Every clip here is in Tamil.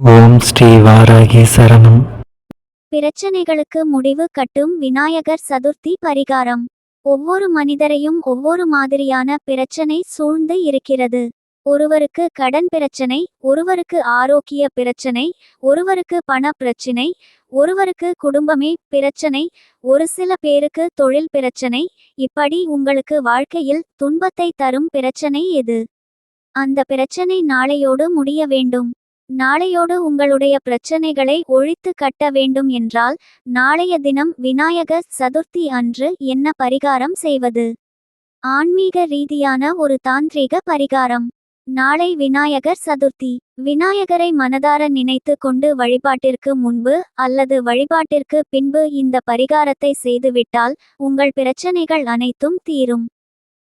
ஓம் ஸ்ரீ வாராகி சரணம் பிரச்சனைகளுக்கு முடிவு கட்டும் விநாயகர் சதுர்த்தி பரிகாரம். ஒவ்வொரு மனிதரையும் ஒவ்வொரு மாதிரியான பிரச்சனை சூழ்ந்து இருக்கிறது. ஒருவருக்கு கடன் பிரச்சனை ஒருவருக்கு ஆரோக்கிய பிரச்சனை ஒருவருக்கு பண பிரச்சனை ஒருவருக்கு குடும்பமே பிரச்சனை ஒரு சில பேருக்கு தொழில் பிரச்சனை இப்படி உங்களுக்கு வாழ்க்கையில் துன்பத்தை தரும் பிரச்சனை எது? அந்த பிரச்சனை நாளையோடு முடிய வேண்டும். நாளையோடு உங்களுடைய பிரச்சனைகளை ஒழித்து கட்ட வேண்டும் என்றால் நாளைய தினம் விநாயக சதுர்த்தி அன்று என்ன பரிகாரம் செய்வது? ஆன்மீக ரீதியான ஒரு தாந்திரீக பரிகாரம். நாளை விநாயகர் சதுர்த்தி. விநாயகரை மனதார நினைத்து கொண்டு வழிபாட்டிற்கு முன்பு அல்லது வழிபாட்டிற்கு பின்பு இந்த பரிகாரத்தை செய்துவிட்டால் உங்கள் பிரச்சனைகள் அனைத்தும் தீரும்.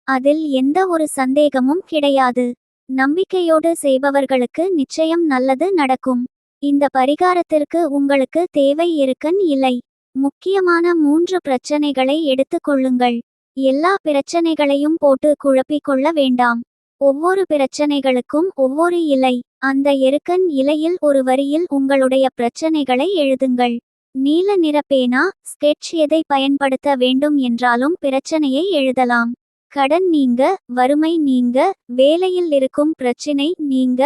அதில் எந்த ஒரு சந்தேகமும் கிடையாது. நம்பிக்கையோடு செய்பவர்களுக்கு நிச்சயம் நல்லது நடக்கும். இந்த பரிகாரத்திற்கு உங்களுக்கு தேவை இருக்கன் இல்லை. முக்கியமான மூன்று பிரச்சனைகளை எடுத்துக்கொள்ளுங்கள் எல்லா பிரச்சனைகளையும் போட்டு குழப்பிக்கொள்ள வேண்டாம். ஒவ்வொரு பிரச்சனைகளுக்கும் ஒவ்வொரு இலை அந்த எருக்கன் இலையில் ஒரு வரியில் உங்களுடைய பிரச்சனைகளை எழுதுங்கள். நீல நிற பேனா ஸ்கெட்ச் எதை பயன்படுத்த வேண்டும் என்றாலும் பிரச்சனையை எழுதலாம். கடன் நீங்க வறுமை நீங்க வேலையில் இருக்கும் பிரச்சினை நீங்க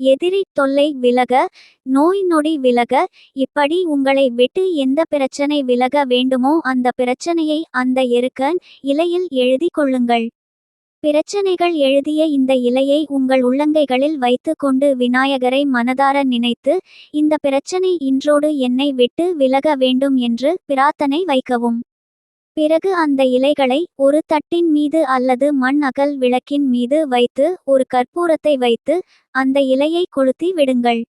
எதிரி தொல்லை விலக நோய் நொடி விலக இப்படி உங்களை விட்டு எந்த பிரச்சனை விலக வேண்டுமோ அந்த பிரச்சனையை அந்த எருக்கன் இலையில் எழுதி கொள்ளுங்கள். பிரச்சனைகள் எழுதிய இந்த இலையை உங்கள் உள்ளங்கைகளில் வைத்து கொண்டு விநாயகரை மனதார நினைத்து இந்த பிரச்சனை இன்றோடு என்னை விட்டு விலக வேண்டும் என்று பிரார்த்தனை வைக்கவும். பிறகு அந்த இலைகளை ஒரு தட்டின் மீது அல்லது மண் அகல் விளக்கின் மீது வைத்து ஒரு கற்பூரத்தை வைத்து அந்த இலையை கொளுத்தி விடுங்கள்.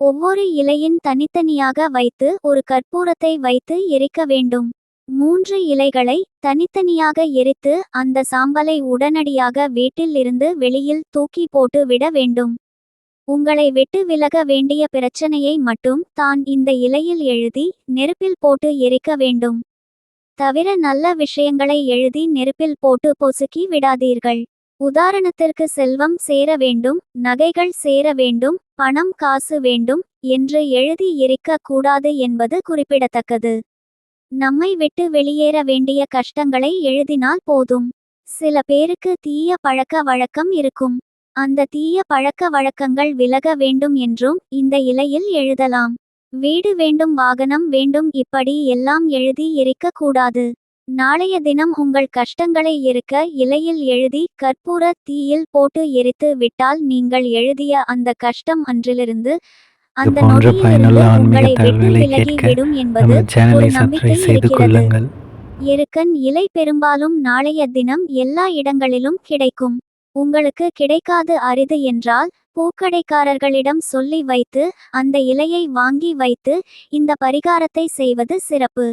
ஒவ்வொரு இலையின் தனித்தனியாக வைத்து ஒரு கற்பூரத்தை வைத்து எரிக்க வேண்டும். மூன்று இலைகளை தனித்தனியாக எரித்து அந்த சாம்பலை உடனடியாக வீட்டில் இருந்து வெளியில் தூக்கி போட்டு விட வேண்டும். உங்களை விட்டு விலக வேண்டிய பிரச்சனையை மட்டும் தான் இந்த இலையில் எழுதி நெருப்பில் போட்டு எரிக்க வேண்டும். தவிர நல்ல விஷயங்களை எழுதி நெருப்பில் போட்டு பொசுக்கி விடாதீர்கள். உதாரணத்திற்கு செல்வம் சேர வேண்டும் நகைகள் சேர வேண்டும் பணம் காசு வேண்டும் என்று எழுதி எரிக்க கூடாது என்பது குறிப்பிடத்தக்கது. நம்மை விட்டு வெளியேற வேண்டிய கஷ்டங்களை எழுதினால் போதும். சில பேருக்கு தீய பழக்க வழக்கம் இருக்கும். அந்த தீய பழக்க வழக்கங்கள் விலக வேண்டும் என்றும் இந்த இலையில் எழுதலாம். வீடு வேண்டும் வாகனம் வேண்டும் இப்படி எல்லாம் எழுதி எரிக்க கூடாது நாளைய தினம் உங்கள் கஷ்டங்களை எரிக்க இலையில் எழுதி கற்பூர தீயில் போட்டு எரித்து விட்டால் நீங்கள் எழுதிய அந்த கஷ்டம் அன்றிலிருந்து அந்த நொடியிலிருந்து உங்களை விட்டு விலகி விடும் என்பது நம்ம சேனலை ஒரு நம்பிக்கை சப்ஸ்கிரைப் செய்து இருக்கிறது. கொள்ளுங்கள் எருக்கன் இலை பெரும்பாலும் நாளைய தினம் எல்லா இடங்களிலும் கிடைக்கும். உங்களுக்கு கிடைக்காது அரிது என்றால் பூக்கடைக்காரர்களிடம் சொல்லி வைத்து அந்த இலையை வாங்கி வைத்து இந்த பரிகாரத்தை செய்வது சிறப்பு.